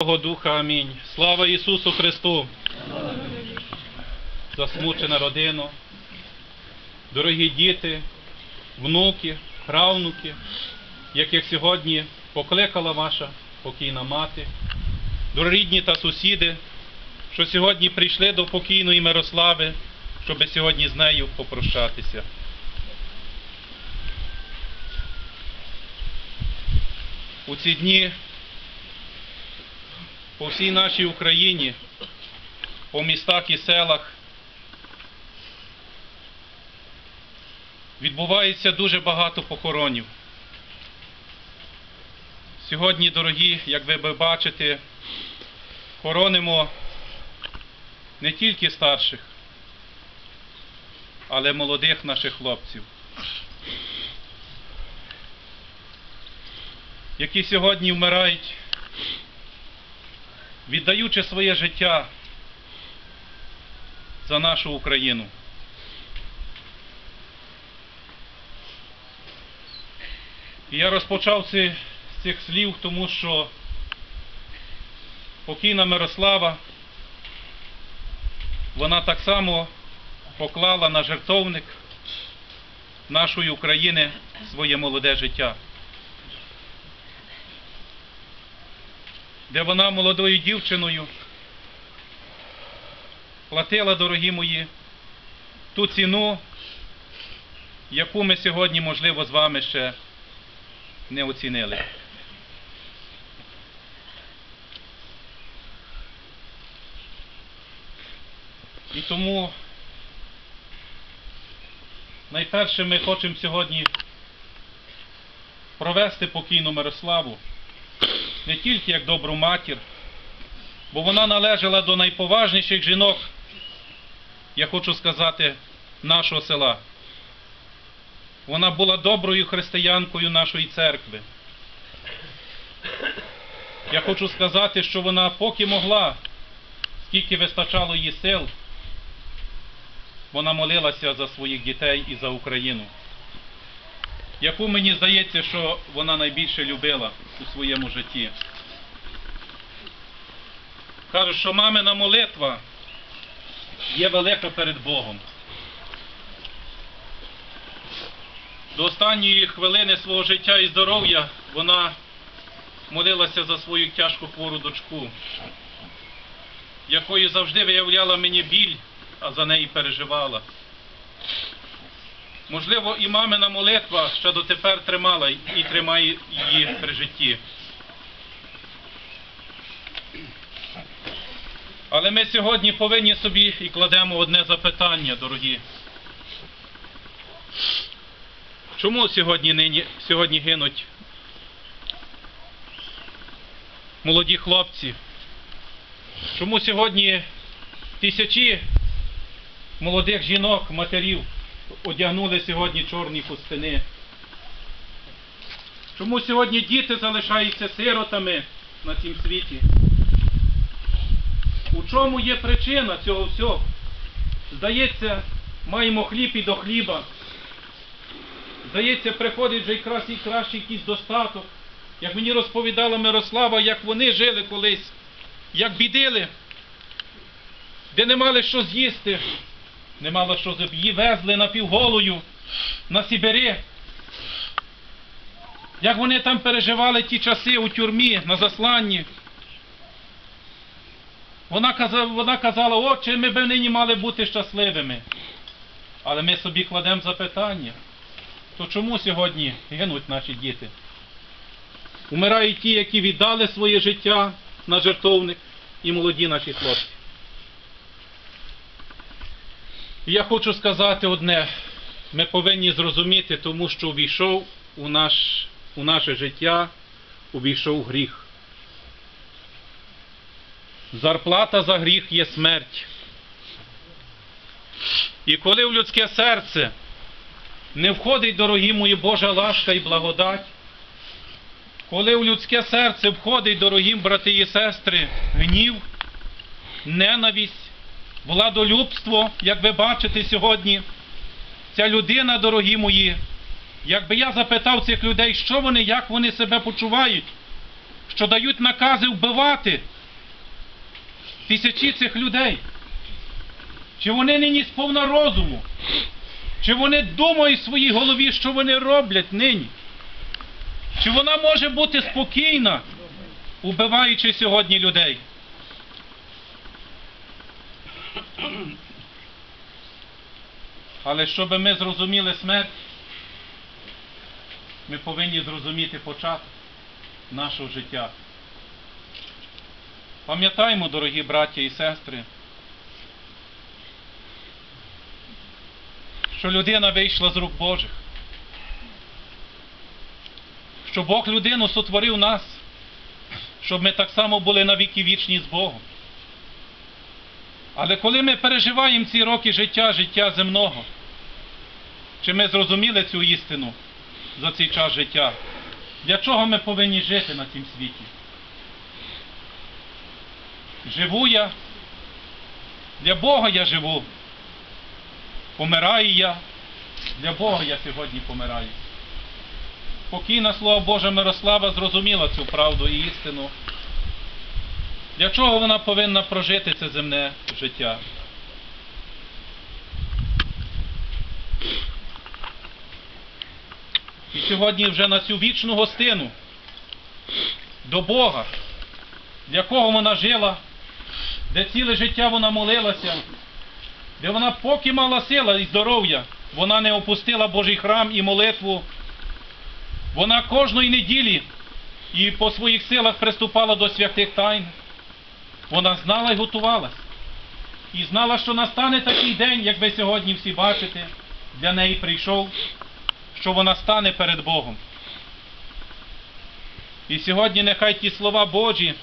Духа Амінь. Слава Ісусу Христу! Засмучена родина, дорогі діти, внуки, правнуки, яких сьогодні покликала ваша покійна мати, дорідні та сусіди, що сьогодні прийшли до покійної Мирослави, щоби сьогодні з нею попрощатися. У ці дні по всій нашій Україні, по містах і селах відбувається дуже багато похоронів. Сьогодні, дорогі, як ви бачите, хоронимо не тільки старших, але молодих наших хлопців, які сьогодні вмирають віддаючи своє життя за нашу Україну. І я розпочав ці, з цих слів, тому що покійна Мирослава, вона так само поклала на жертовник нашої України своє молоде життя. Де вона молодою дівчиною платила, дорогі мої, ту ціну, яку ми сьогодні, можливо, з вами ще не оцінили. І тому найперше ми хочемо сьогодні провести покійну Мирославу не тільки як добру матір, бо вона належала до найповажніших жінок, я хочу сказати, нашого села. Вона була доброю християнкою нашої церкви. Я хочу сказати, що вона поки могла, скільки вистачало її сил, вона молилася за своїх дітей і за Україну, яку мені здається, що вона найбільше любила у своєму житті. Кажуть, що мамина молитва є велика перед Богом. До останньої хвилини свого життя і здоров'я вона молилася за свою тяжко хвору дочку, якою завжди виявляла мені біль, а за неї переживала. Можливо, і мамина молитва ще дотепер тримала і тримає її при житті. Але ми сьогодні повинні собі і кладемо одне запитання, дорогі. Чому сьогодні, нині, сьогодні гинуть молоді хлопці? Чому сьогодні тисячі молодих жінок, матерів одягнули сьогодні чорні хустини? Чому сьогодні діти залишаються сиротами на цім світі? У чому є причина цього всього? Здається, маємо хліб і до хліба. Здається, приходить вже якраз і кращий якийсь достаток. Як мені розповідала Мирослава, як вони жили колись, як бідили, де не мали що з'їсти, не мали що з'їсти, її везли напівголою на Сибири. Як вони там переживали ті часи у тюрмі, на засланні. Вона казала, вона казала, отче, ми б нині мали бути щасливими. Але ми собі кладемо запитання, то чому сьогодні гинуть наші діти? Умирають ті, які віддали своє життя на жертовник, і молоді наші хлопці. Я хочу сказати одне, ми повинні зрозуміти, тому що увійшов у, наш, у наше життя, увійшов гріх. Зарплата за гріх є смерть. І коли в людське серце не входить, дорогі мої Божа ласка і благодать, коли в людське серце входить, дорогі брати і сестри, гнів, ненависть, владолюбство, як ви бачите сьогодні, ця людина, дорогі мої, якби я запитав цих людей, що вони, як вони себе почувають, що дають накази вбивати тисячі цих людей? Чи вони нині сповна розуму? Чи вони думають в своїй голові, що вони роблять нині? Чи вона може бути спокійна, убиваючи сьогодні людей? Але щоб ми зрозуміли смерть, ми повинні зрозуміти початок нашого життя. Пам'ятаємо, дорогі браття і сестри, що людина вийшла з рук Божих, що Бог людину сотворив нас, щоб ми так само були навіки вічні з Богом. Але коли ми переживаємо ці роки життя, життя земного, чи ми зрозуміли цю істину за цей час життя? Для чого ми повинні жити на цім світі? Живу я, для Бога я живу. Помираю я, для Бога я сьогодні помираю. Покійна Слово Боже Мирослава зрозуміла цю правду і істину. Для чого вона повинна прожити це земне життя? І сьогодні вже на цю вічну гостину до Бога, для кого вона жила, де ціле життя вона молилася, де вона поки мала сила і здоров'я, вона не опустила Божий храм і молитву. Вона кожної неділі і по своїх силах приступала до святих тайн. Вона знала і готувалась. І знала, що настане такий день, як ви сьогодні всі бачите, для неї прийшов, що вона стане перед Богом. І сьогодні нехай ті слова Божі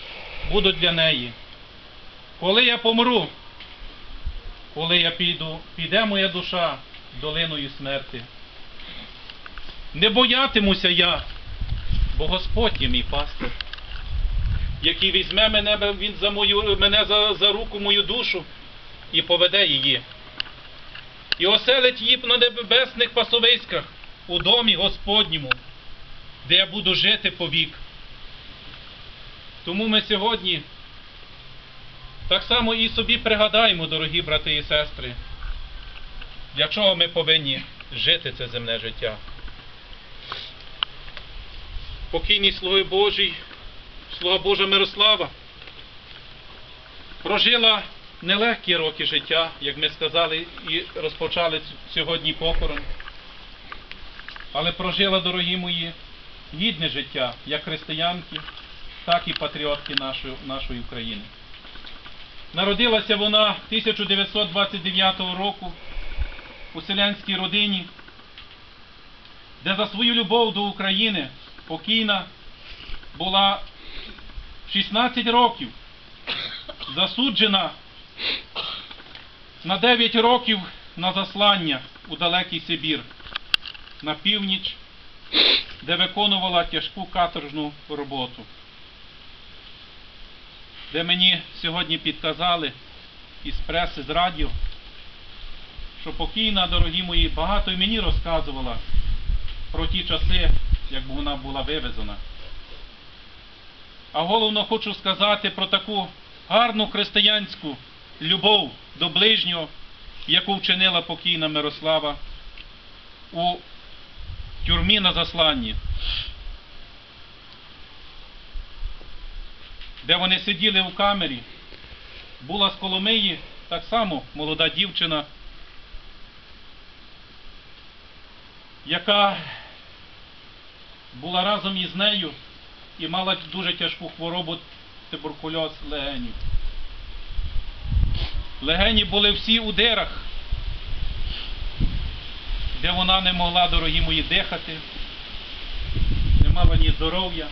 будуть для неї. Коли я помру, коли я піду, піде моя душа долиною смерти. Не боятимуся я, бо Господь є мій пастир, який візьме мене, він за мою, мене за, за руку мою душу і поведе її. І оселить її на небесних пасовиськах у домі Господньому, де я буду жити повік. Тому ми сьогодні так само і собі пригадаємо, дорогі брати і сестри, для чого ми повинні жити це земне життя. Покійний слуги Божий, слуга Божа Мирослава, прожила нелегкі роки життя, як ми сказали, і розпочали сьогодні похорон. Але прожила, дорогі мої, гідне життя, як християнки, так і патріотки нашої, нашої України. Народилася вона 1929 року у селянській родині, де за свою любов до України покійна була 16 років засуджена на 9 років на заслання у далекий Сибір на північ, де виконувала тяжку каторжну роботу. Де мені сьогодні підказали із преси, з радіо, що покійна, дорогі мої, багато і мені розказувала про ті часи, як вона була вивезена. А головно хочу сказати про таку гарну християнську любов до ближнього, яку вчинила покійна Мирослава у тюрмі на засланні, де вони сиділи у камері, була з Коломиї так само молода дівчина, яка була разом із нею і мала дуже тяжку хворобу туберкульоз легенів. Легені були всі у дирах, де вона не могла, дорогі мої, дихати, не мала ні здоров'я,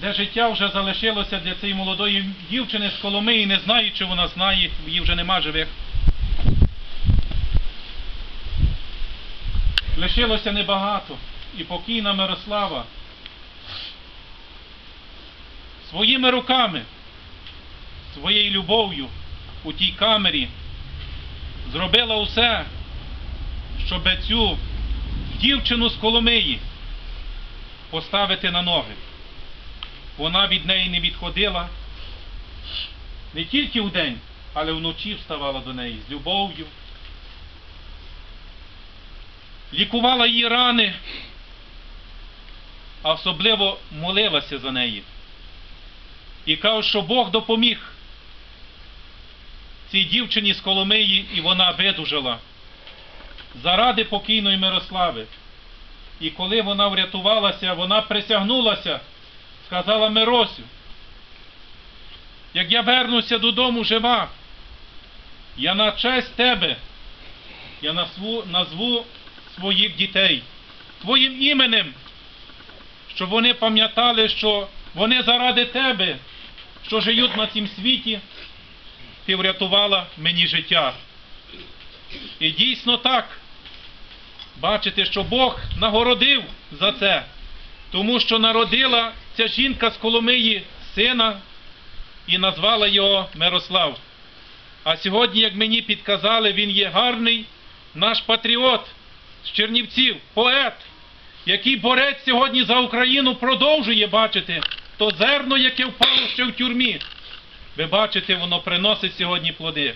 де життя вже залишилося для цієї молодої дівчини з Коломиї, не знаю, чи вона знає, її вже нема живих. Лишилося небагато, і покійна Мирослава своїми руками, своєю любов'ю у тій камері зробила усе, щоб цю дівчину з Коломиї поставити на ноги. вона від неї не відходила. Не тільки вдень, але вночі вставала до неї з любов'ю. Лікувала її рани, а особливо молилася за неї. І каже, що Бог допоміг цій дівчині з Коломиї, і вона видужала заради покійної Мирослави. І коли вона врятувалася, вона присягнулася, сказала Миросю, як я вернуся додому жива, я на честь тебе, я назву, назву своїх дітей твоїм іменем, щоб вони пам'ятали, що вони заради тебе, що живуть на цім світі, ти врятувала мені життя. І дійсно так. Бачите, що Бог нагородив за це, тому що народила ця жінка з Коломиї сина і назвала його Мирослав. А сьогодні, як мені підказали, він є гарний наш патріот з Чернівців, поет, який борець сьогодні за Україну продовжує бачити то зерно, яке впало ще в тюрмі. Ви бачите, воно приносить сьогодні плоди.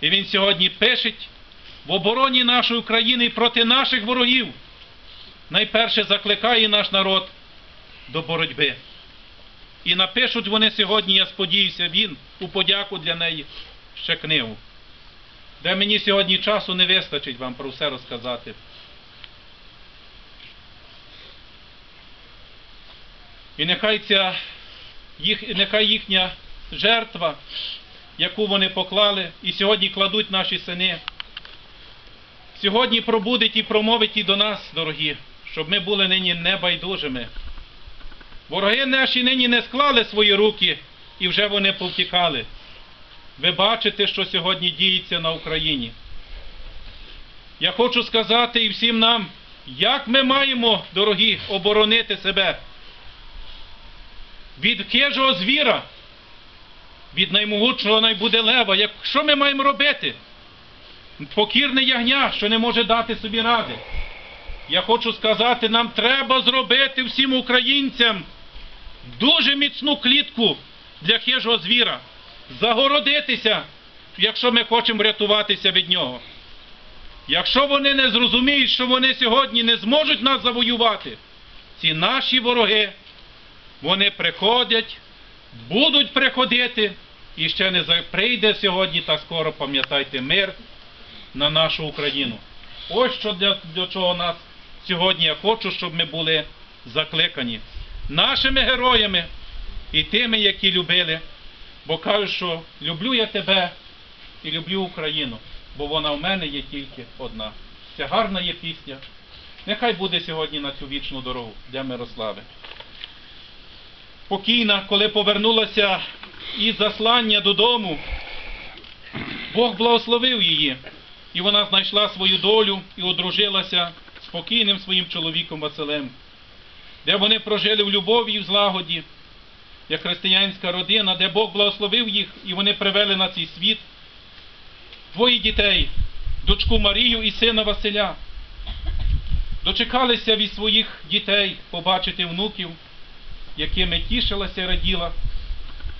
І він сьогодні пишеть в обороні нашої України проти наших ворогів. Найперше закликає наш народ до боротьби. І напишуть вони сьогодні, я сподіваюся, він у подяку для неї ще книгу. Де мені сьогодні часу не вистачить вам про все розказати. І нехай ця їх, нехай їхня жертва, яку вони поклали, і сьогодні кладуть наші сини, сьогодні пробудить і промовить і до нас, дорогі, щоб ми були нині небайдужими. Вороги наші нині не склали свої руки і вже вони повтікали. Ви бачите, що сьогодні діється на Україні. Я хочу сказати і всім нам, як ми маємо, дорогі, оборонити себе від хижого звіра, від наймогутшого найбуде лева. Як, що ми маємо робити? Покірне ягня, що не може дати собі ради. Я хочу сказати, нам треба зробити всім українцям дуже міцну клітку для хижого звіра. Загородитися, якщо ми хочемо врятуватися від нього. Якщо вони не зрозуміють, що вони сьогодні не зможуть нас завоювати, ці наші вороги, вони приходять, будуть приходити, і ще не прийде сьогодні та скоро, пам'ятайте, мир на нашу Україну. Ось що для, для чого нас сьогодні я хочу, щоб ми були закликані нашими героями і тими, які любили. Бо кажуть, що люблю я тебе і люблю Україну, бо вона в мене є тільки одна. Ця гарна є пісня. Нехай буде сьогодні на цю вічну дорогу для Мирослави. Покійна, коли повернулася із заслання додому, Бог благословив її, і вона знайшла свою долю і одружилася з покійним своїм чоловіком Василем, де вони прожили в любові і в злагоді, як християнська родина, де Бог благословив їх, і вони привели на цей світ. Двоє дітей, дочку Марію і сина Василя. Дочекалися від своїх дітей побачити внуків, якими тішилася і раділа,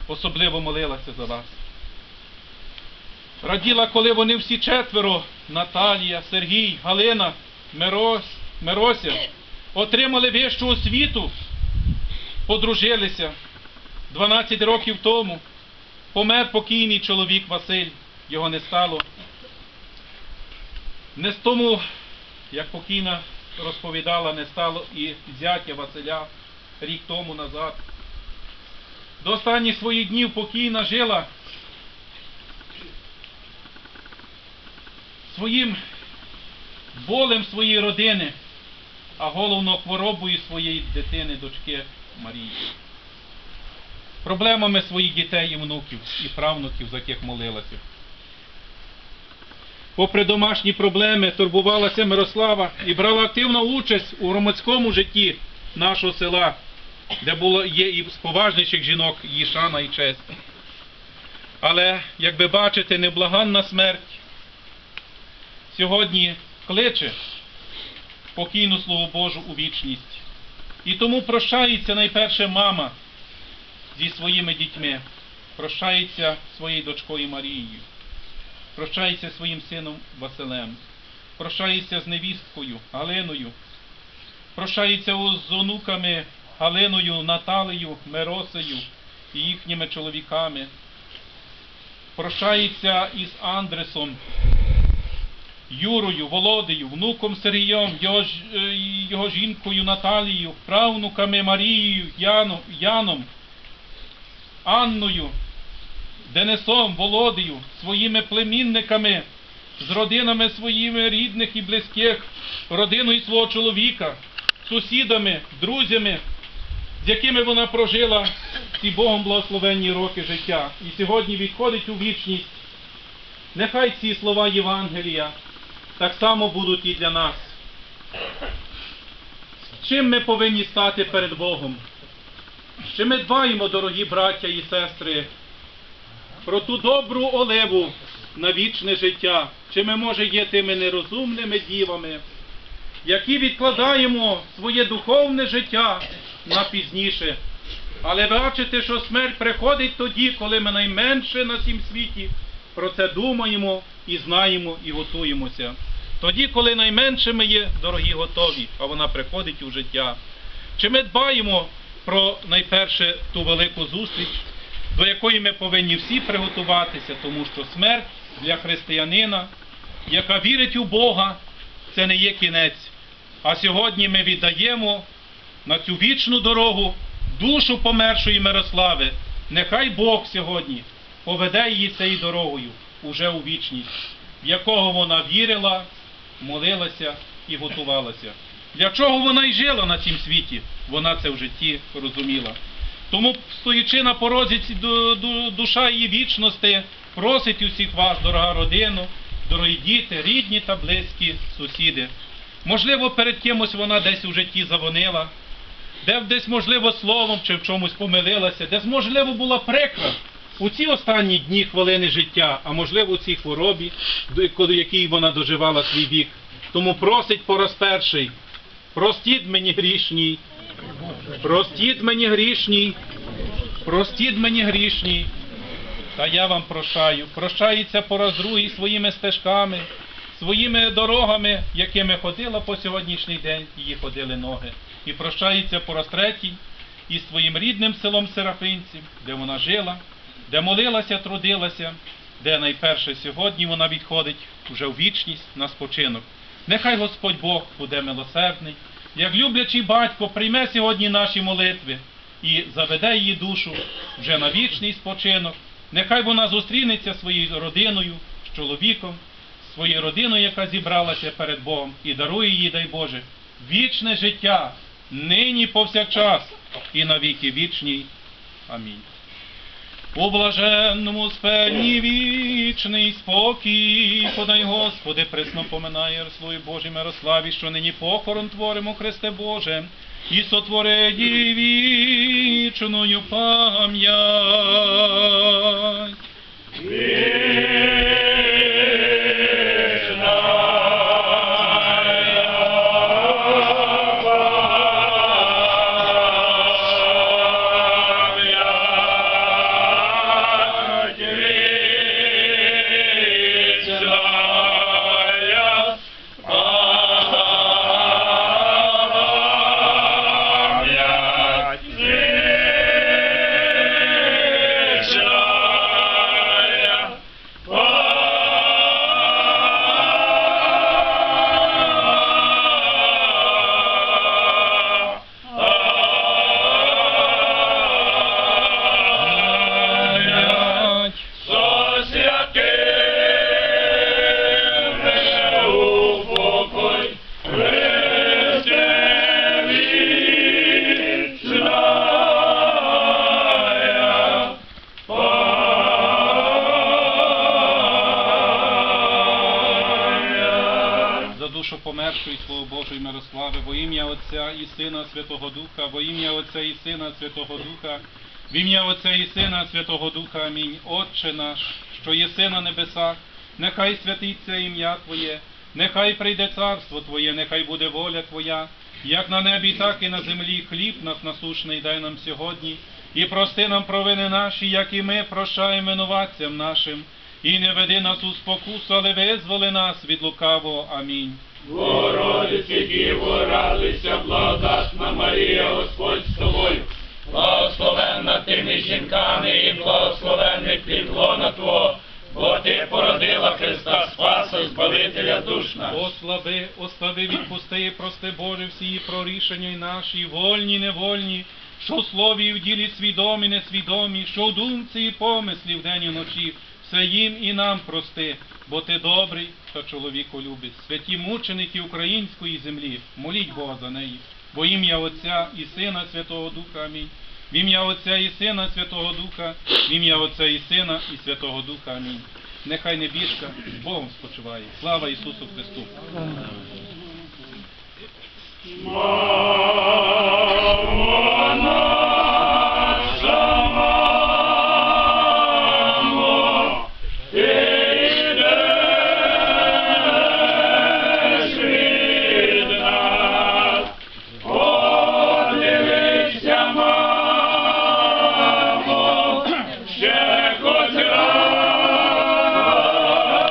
особливо молилася за вас. Раділа, коли вони всі четверо, Наталія, Сергій, Галина, Мирос, Мирося, отримали вищу освіту, подружилися. 12 років тому помер покійний чоловік Василь, його не стало. Не з тому, як покійна розповідала, не стало і зятя Василя рік тому назад. До останніх своїх днів покійна жила своїм болем своєї родини, а головно хворобою своєї дитини, дочки Марії. Проблемами своїх дітей і внуків, і правнуків, за яких молилася. Попри домашні проблеми, турбувалася Мирослава і брала активну участь у громадському житті нашого села, де було є і з поважніших жінок її шана і честь. Але, як ви бачите, неблаганна смерть сьогодні кличе покійну Слово Божу у вічність. І тому прощається найперше мама зі своїми дітьми, прощається своєю дочкою Марією, прощається своїм сином Василем, прощається з невісткою Галиною, прощається з онуками Галиною, Наталею, Миросею і їхніми чоловіками, прощається із Андресом, Юрою, Володею, внуком Сергієм, його, е, його жінкою Наталією, правнуками Марією, Яном, Яном, Анною, Денисом, Володею, своїми племінниками, з родинами своїми рідних і близьких, родиною свого чоловіка, сусідами, друзями, з якими вона прожила ці Богом благословенні роки життя. І сьогодні відходить у вічність. Нехай ці слова Євангелія так само будуть і для нас. Чим ми повинні стати перед Богом? Чи ми дбаємо, дорогі браття і сестри, про ту добру оливу на вічне життя? Чи ми, може, є тими нерозумними дівами, які відкладаємо своє духовне життя на пізніше? Але бачите, що смерть приходить тоді, коли ми найменше на цім світі про це думаємо і знаємо і готуємося. Тоді, коли найменше ми є, дорогі, готові, а вона приходить у життя. Чи ми дбаємо про найперше ту велику зустріч, до якої ми повинні всі приготуватися, тому що смерть для християнина, яка вірить у Бога, це не є кінець. А сьогодні ми віддаємо на цю вічну дорогу душу помершої Мирослави. Нехай Бог сьогодні поведе її цією дорогою уже у вічність, в якого вона вірила, молилася і готувалася. Для чого вона й жила на цім світі? Вона це в житті розуміла. Тому, стоячи на порозі душа її вічності, просить усіх вас, дорога родину, дорогі діти, рідні та близькі сусіди. Можливо, перед кимось вона десь у житті завонила, де десь, можливо, словом чи в чомусь помилилася, десь, можливо, була прикра у ці останні дні хвилини життя, а можливо, у цій хворобі, до якій вона доживала свій вік. Тому просить по розперший, простіть мені грішній, простіть мені грішній, простіть мені грішній, та я вам прощаю. Прощається по раз другий своїми стежками, своїми дорогами, якими ходила по сьогоднішній день, її ходили ноги. І прощається по раз третій із своїм рідним селом Серафинців, де вона жила, де молилася, трудилася, де найперше сьогодні вона відходить вже в вічність на спочинок. Нехай Господь Бог буде милосердний, як люблячий батько прийме сьогодні наші молитви і заведе її душу вже на вічний спочинок. Нехай вона зустрінеться своєю родиною, з чоловіком, своєю родиною, яка зібралася перед Богом, і дарує їй, дай Боже, вічне життя, нині повсякчас і на віки вічній. Амінь. У блаженному спельні вічний спокій, подай Господи, пресно поминає Слуй Божій Мирославі, що нині похорон творимо, Христе Боже, і сотвореї вічною пам'ять. Святого Духа, во ім'я Отця і Сина Святого Духа, в ім'я Отця і Сина Святого Духа. Амінь. Отче наш, що єси на небесах, нехай святиться ім'я Твоє, нехай прийде царство Твоє, нехай буде воля Твоя, як на небі, так і на землі. Хліб наш насушний дай нам сьогодні, І прости нам провини наші, як і ми прощаємо винуватцям нашим. І не веди нас у спокусу, але визволи нас від лукавого. Амінь. Богородице Діво, радуйся, благодатна Марія, Господь з тобою. Благословенна ти між жінками і благословенний плід лона Твого, бо ти породила Христа Спаса, Збавителя душ наших. Ослаби, ослаби, відпусти і прости, Боже, всі прорішення наші, вольні, невольні, що в слові і в ділі свідомі, несвідомі, що в думці і помислі вдень і вночі, все їм і нам прости, бо ти добрий та чоловіку любить. Святі мученики української землі, моліть Бога за неї, бо ім'я Отця і Сина Святого Духа. Амінь. В ім'я Отця і Сина Святого Духа, в ім'я Отця і Сина і Святого Духа. Амінь. Нехай небіжка з Богом спочиває. Слава Ісусу Христу!